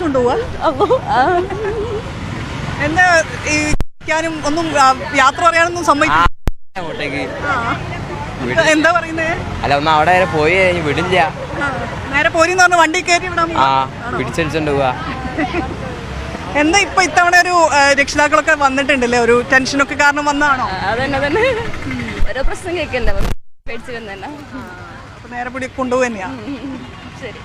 കൊണ്ടുപോവാ എന്താ ഈ ക്കാനും ഒന്നും യാത്ര പറയാനൊന്നും സമ്മതിക്കും അങ്ങോട്ടേക്ക്. എന്താ പറയുന്നേ? അല്ല ഒന്ന് അവിടെ വരെ പോയി വിടില്ല. നേരെ പോരിന്ന് പറഞ്ഞ വണ്ടി കയറ്റി വിടാൻ ആ പോവാ. പിടിച്ചടിച്ചോണ്ട് പോവാ. എന്താ ഇപ്പൊ ഇത്തവണ ഒരു ആ, രക്ഷിതാക്കളൊക്കെ വന്നിട്ടുണ്ടല്ലേ? ഒരു ടെൻഷനൊക്കെ കാരണം വന്നതാണോ? അതന്നെ അതന്നെ. ഓരോ പ്രശ്നം കേൾക്കണ്ട? പേടിച്ച് വന്നെ അപ്പൊ നേരെ പിടി കൊണ്ടുപോകുക തന്നെയാ ശരി.